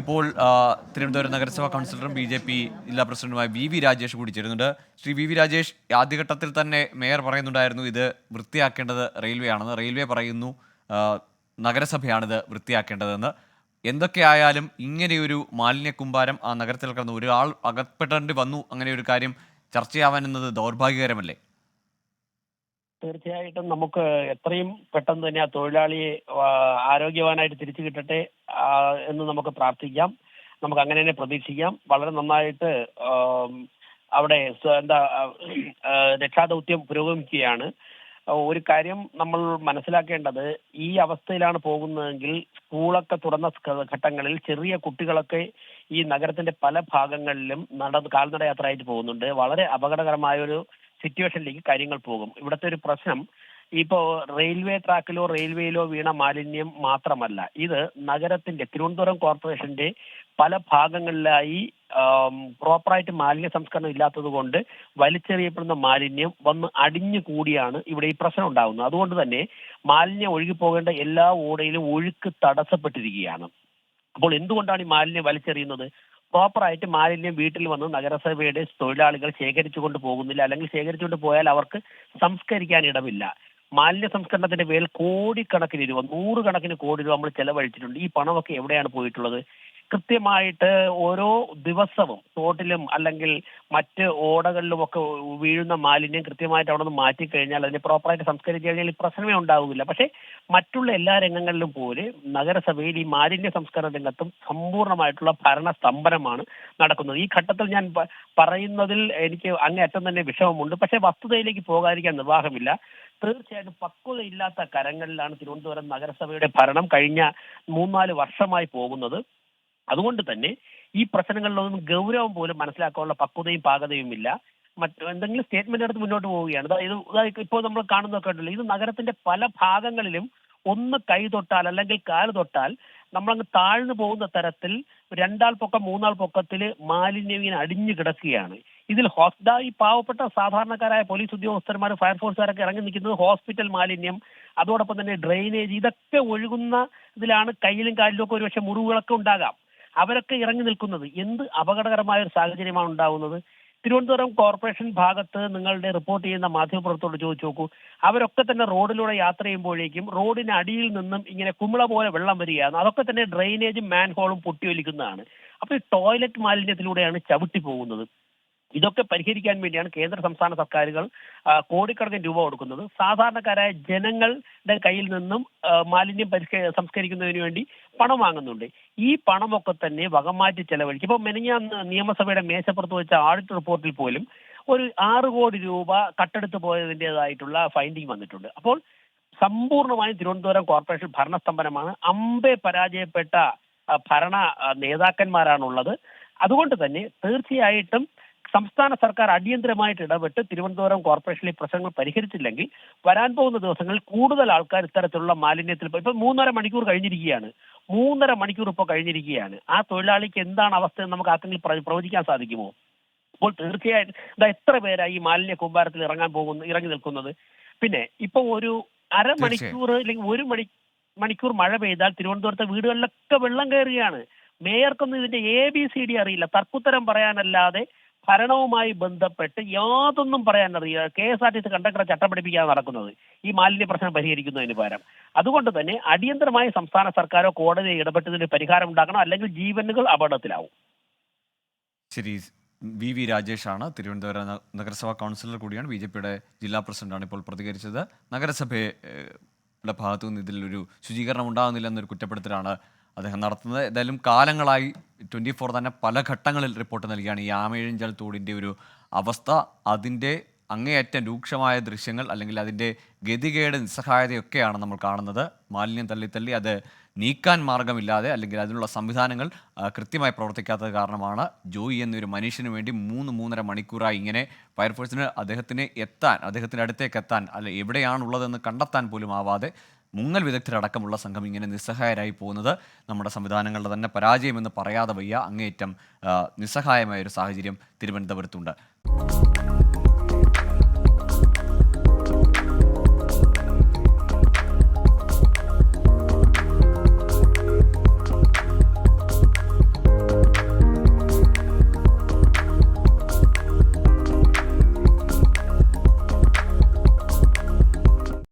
ഇപ്പോൾ തിരുവനന്തപുരം നഗരസഭാ കൗൺസിലറും B J P ജില്ലാ പ്രസിഡന്റുമായ വി വി രാജേഷ് കൂടി ചേരുന്നുണ്ട് ശ്രീ വി വി രാജേഷ് ആദ്യഘട്ടത്തിൽ തന്നെ മേയർ പറയുന്നുണ്ടായിരുന്നു ഇത് വൃത്തിയാക്കേണ്ടത് റെയിൽവേ ആണെന്ന് റെയിൽവേ പറയുന്നു നഗരസഭയാണിത് വൃത്തിയാക്കേണ്ടതെന്ന്. എന്തൊക്കെയായാലും ഇങ്ങനെയൊരു മാലിന്യ കുമ്പാരം ആ നഗരത്തിൽ കിടന്ന് ഒരാൾ അകപ്പെടേണ്ടി വന്നു. അങ്ങനെ ഒരു കാര്യം ചർച്ചയാവാനെന്നത് ദൗർഭാഗ്യകരമല്ലേ? തീർച്ചയായിട്ടും നമുക്ക് എത്രയും പെട്ടെന്ന് തന്നെ ആ തൊഴിലാളിയെ ആരോഗ്യവാനായിട്ട് തിരിച്ചു കിട്ടട്ടെ എന്ന് നമുക്ക് പ്രാർത്ഥിക്കാം. നമുക്ക് അങ്ങനെ തന്നെ പ്രതീക്ഷിക്കാം. വളരെ നന്നായിട്ട് അവിടെ എന്താ രക്ഷാദൗത്യം പുരോഗമിക്കുകയാണ്. ഒരു കാര്യം നമ്മൾ മനസ്സിലാക്കേണ്ടത് ഈ അവസ്ഥയിലാണ് പോകുന്നതെങ്കിൽ സ്കൂളൊക്കെ തുറന്ന ഘട്ടങ്ങളിൽ ചെറിയ കുട്ടികളൊക്കെ ഈ നഗരത്തിന്റെ പല ഭാഗങ്ങളിലും നട കാൽനട യാത്രയായിട്ട് പോകുന്നുണ്ട്. വളരെ അപകടകരമായ ഒരു സിറ്റുവേഷനിലേക്ക് കാര്യങ്ങൾ പോകും. ഇവിടുത്തെ ഒരു പ്രശ്നം ഇപ്പോ റെയിൽവേ ട്രാക്കിലോ റെയിൽവേയിലോ വീണ മാലിന്യം മാത്രമല്ല. ഇത് നഗരത്തിന്റെ തിരുവനന്തപുരം കോർപ്പറേഷന്റെ പല ഭാഗങ്ങളിലായി പ്രോപ്പറായിട്ട് മാലിന്യ സംസ്കരണം ഇല്ലാത്തത് കൊണ്ട് വലിച്ചെറിയപ്പെടുന്ന മാലിന്യം വന്ന് അടിഞ്ഞു കൂടിയാണ് ഇവിടെ ഈ പ്രശ്നം ഉണ്ടാകുന്നത് അതുകൊണ്ട് തന്നെ മാലിന്യം ഒഴുകി പോകേണ്ട എല്ലാ ഓടയിലും ഒഴുക്ക് തടസ്സപ്പെട്ടിരിക്കുകയാണ്. അപ്പോൾ എന്തുകൊണ്ടാണ് ഈ മാലിന്യം വലിച്ചെറിയുന്നത്? പ്രോപ്പറായിട്ട് മാലിന്യം വീട്ടിൽ വന്ന് നഗരസഭയുടെ തൊഴിലാളികൾ ശേഖരിച്ചുകൊണ്ട് പോകുന്നില്ല. അല്ലെങ്കിൽ ശേഖരിച്ചുകൊണ്ട് പോയാൽ അവർക്ക് സംസ്കരിക്കാൻ ഇടമില്ല. മാലിന്യ സംസ്കരണത്തിന്റെ പേരിൽ കോടിക്കണക്കിന് രൂപ നൂറുകണക്കിന് കോടി രൂപ നമ്മൾ ചെലവഴിച്ചിട്ടുണ്ട്. ഈ പണമൊക്കെ എവിടെയാണ് പോയിട്ടുള്ളത്? കൃത്യമായിട്ട് ഓരോ ദിവസവും തോട്ടിലും അല്ലെങ്കിൽ മറ്റ് ഓടകളിലുമൊക്കെ വീഴുന്ന മാലിന്യം കൃത്യമായിട്ട് അവിടെ നിന്ന് മാറ്റിക്കഴിഞ്ഞാൽ അതിനെ പ്രോപ്പറായിട്ട് സംസ്കരിച്ചു കഴിഞ്ഞാൽ ഈ പ്രശ്നമേ ഉണ്ടാവുകയില്ല പക്ഷേ മറ്റുള്ള എല്ലാ രംഗങ്ങളിലും പോലെ നഗരസഭയിൽ ഈ മാലിന്യ സംസ്കരണ രംഗത്തും സമ്പൂർണമായിട്ടുള്ള ഭരണ സ്തംഭനമാണ് നടക്കുന്നത്. ഈ ഘട്ടത്തിൽ ഞാൻ പറയുന്നതിൽ എനിക്ക് അങ്ങേയറ്റം തന്നെ വിഷമമുണ്ട്. പക്ഷേ വസ്തുതയിലേക്ക് പോകാതിരിക്കാൻ നിർവാഹമില്ല. തീർച്ചയായിട്ടും പക്വതയില്ലാത്ത കരങ്ങളിലാണ് തിരുവനന്തപുരം നഗരസഭയുടെ ഭരണം കഴിഞ്ഞ മൂന്നാൽ വർഷമായി പോകുന്നത്. അതുകൊണ്ട് തന്നെ ഈ പ്രശ്നങ്ങളിലൊന്നും ഗൗരവം പോലും മനസ്സിലാക്കാനുള്ള പക്വതയും പാകതയും ഇല്ല. മറ്റ് എന്തെങ്കിലും സ്റ്റേറ്റ്മെന്റ് എടുത്ത് മുന്നോട്ട് പോവുകയാണ്. ഇത് ഇപ്പോൾ നമ്മൾ കാണുന്നതൊക്കെ ഉണ്ടല്ലോ ഇത് നഗരത്തിന്റെ പല ഭാഗങ്ങളിലും ഒന്ന് കൈ തൊട്ടാൽ അല്ലെങ്കിൽ കാൽ തൊട്ടാൽ നമ്മളങ്ങ് താഴ്ന്നു പോകുന്ന തരത്തിൽ രണ്ടാൾ പൊക്കം മൂന്നാൾ പൊക്കത്തിൽ മാലിന്യം അടിഞ്ഞു കിടക്കുകയാണ്. ഇതിൽ ഹോസ്ഡ ഈ പാവപ്പെട്ട സാധാരണക്കാരായ പോലീസ് ഉദ്യോഗസ്ഥന്മാർ ഫയർഫോഴ്സുകാരൊക്കെ ഇറങ്ങി നിൽക്കുന്നത് ഹോസ്പിറ്റൽ മാലിന്യം അതോടൊപ്പം തന്നെ ഡ്രെയിനേജ് ഇതൊക്കെ ഒഴുകുന്ന ഇതിലാണ് കയ്യിലും കാലിലും ഒക്കെ ഒരുപക്ഷെ മുറിവുകളൊക്കെ ഉണ്ടാകാം. അവരൊക്കെ ഇറങ്ങി നിൽക്കുന്നത് എന്ത് അപകടകരമായ ഒരു സാഹചര്യമാണ് ഉണ്ടാവുന്നത്? തിരുവനന്തപുരം കോർപ്പറേഷൻ ഭാഗത്ത് നിങ്ങളുടെ റിപ്പോർട്ട് ചെയ്യുന്ന മാധ്യമപ്രവർത്തകരോട് ചോദിച്ചു നോക്കൂ. അവരൊക്കെ തന്നെ റോഡിലൂടെ യാത്ര ചെയ്യുമ്പോഴേക്കും റോഡിന് അടിയിൽ നിന്നും ഇങ്ങനെ കുമിള പോലെ വെള്ളം വരികയാണ്. അതൊക്കെ തന്നെ ഡ്രെയിനേജും മാൻഹോളും പൊട്ടിയൊലിക്കുന്നതാണ്. അപ്പൊ ഈ ടോയ്ലറ്റ് മാലിന്യത്തിലൂടെയാണ് ചവിട്ടി പോകുന്നത്. ഇതൊക്കെ പരിഹരിക്കാൻ വേണ്ടിയാണ് കേന്ദ്ര സംസ്ഥാന സർക്കാരുകൾ കോടിക്കണക്കിന് രൂപ കൊടുക്കുന്നത്. സാധാരണക്കാരായ ജനങ്ങളുടെ കയ്യിൽ നിന്നും മാലിന്യം പരിഷ്ക സംസ്കരിക്കുന്നതിന് വേണ്ടി പണം വാങ്ങുന്നുണ്ട്. ഈ പണമൊക്കെ തന്നെ വകമാറ്റി ചെലവഴിക്കും. ഇപ്പൊ മെനഞ്ഞാന്ന് നിയമസഭയുടെ മേശപ്പുറത്ത് വെച്ച ഓഡിറ്റ് റിപ്പോർട്ടിൽ പോലും ഒരു ആറ് കോടി രൂപ കട്ടെടുത്ത് പോയതിന്റെതായിട്ടുള്ള ഫൈൻഡിങ് വന്നിട്ടുണ്ട്. അപ്പോൾ സമ്പൂർണമായും തിരുവനന്തപുരം കോർപ്പറേഷൻ ഭരണസ്തംഭനമാണ്. അമ്പെ പരാജയപ്പെട്ട ഭരണ നേതാക്കന്മാരാണുള്ളത്. അതുകൊണ്ട് തന്നെ തീർച്ചയായിട്ടും സംസ്ഥാന സർക്കാർ അടിയന്തരമായിട്ട് ഇടപെട്ട് തിരുവനന്തപുരം കോർപ്പറേഷനിലെ പ്രശ്നങ്ങൾ പരിഹരിച്ചില്ലെങ്കിൽ വരാൻ പോകുന്ന ദിവസങ്ങളിൽ കൂടുതൽ ആൾക്കാർ ഇത്തരത്തിലുള്ള മാലിന്യത്തിൽ ഇപ്പൊ മൂന്നര മണിക്കൂർ കഴിഞ്ഞിരിക്കുകയാണ്. മൂന്നര മണിക്കൂർ ഇപ്പോൾ കഴിഞ്ഞിരിക്കുകയാണ്. ആ തൊഴിലാളിക്ക് എന്താണ് അവസ്ഥ എന്ന് നമുക്ക് ആർക്കെങ്കിലും പ്ര- പ്രവചിക്കാൻ സാധിക്കുമോ? അപ്പോൾ തീർച്ചയായും ഇതാ എത്ര പേരായി ഈ മാലിന്യ കൂമ്പാരത്തിൽ ഇറങ്ങാൻ പോകുന്നു ഇറങ്ങി നിൽക്കുന്നത്? പിന്നെ ഇപ്പൊ ഒരു അരമണിക്കൂർ അല്ലെങ്കിൽ ഒരു മണി മണിക്കൂർ മഴ പെയ്താൽ തിരുവനന്തപുരത്തെ വീടുകളിലൊക്കെ വെള്ളം കയറുകയാണ്. മേയർക്കൊന്നും ഇതിന്റെ എ ബി സി ഡി അറിയില്ല. തർക്കുത്തരം പറയാനല്ലാതെ ഭരണവുമായി ബന്ധപ്പെട്ട് യാതൊന്നും പറയാൻ അറിയില്ല K S R T C കണ്ടക്ടറെ ചട്ടം പഠിപ്പിക്കാതെ നടക്കുന്നത്. ഈ മാലിന്യ പ്രശ്നം പരിഹരിക്കുന്നതിന് പകരം. അതുകൊണ്ട് തന്നെ അടിയന്തരമായി സംസ്ഥാന സർക്കാരോ കോടതിയോ ഇടപെട്ടതിന് പരിഹാരം ഉണ്ടാക്കണം അല്ലെങ്കിൽ ജീവനുകൾ അപകടത്തിലാവും. ശരി. വി വി ആണ്. തിരുവനന്തപുരം നഗരസഭാ കൗൺസിലർ കൂടിയാണ്. ബി ജെ പിയുടെ ജില്ലാ പ്രസിഡന്റാണ് ഇപ്പോൾ പ്രതികരിച്ചത്. നഗരസഭയുടെ ഭാഗത്തു നിന്ന് ഇതിലൊരു ശുചീകരണം ഉണ്ടാകുന്നില്ല എന്നൊരു കുറ്റപ്പെടുത്തലാണ് അദ്ദേഹം നടത്തുന്നത്. ഏതായാലും കാലങ്ങളായി ട്വന്റി ഫോർ തന്നെ പല ഘട്ടങ്ങളിൽ റിപ്പോർട്ട് നൽകിയാണ്. ഈ ആമയിഴഞ്ചൽ തോടിന്റെ ഒരു അവസ്ഥ അതിന്റെ അങ്ങേയറ്റം രൂക്ഷമായ ദൃശ്യങ്ങൾ അല്ലെങ്കിൽ അതിന്റെ ഗതികേട് നിസ്സഹായതയൊക്കെയാണ് നമ്മൾ കാണുന്നത്. മാലിന്യം തള്ളിത്തള്ളി തള്ളി അത് നീക്കാൻ മാർഗമില്ലാതെ അല്ലെങ്കിൽ അതിനുള്ള സംവിധാനങ്ങൾ കൃത്യമായി പ്രവർത്തിക്കാത്തത് കാരണമാണ് ജോയി എന്നൊരു മനുഷ്യന് വേണ്ടി മൂന്ന് മൂന്നര മണിക്കൂറായി ഇങ്ങനെ ഫയർഫോഴ്സിന് അദ്ദേഹത്തിന് എത്താൻ അദ്ദേഹത്തിന്റെ അടുത്തേക്ക് എത്താൻ അല്ല എവിടെയാണുള്ളതെന്ന് കണ്ടെത്താൻ പോലും ആവാതെ മുങ്ങൽ വിദഗ്ധരടക്കമുള്ള സംഘം ഇങ്ങനെ നിസ്സഹായരായി പോകുന്നത് നമ്മുടെ സംവിധാനങ്ങളുടെ തന്നെ പരാജയമെന്ന് പറയാതെ വയ്യ അങ്ങേയറ്റം നിസ്സഹായമായ ഒരു സാഹചര്യം തിരുവനന്തപുരത്തുണ്ട്.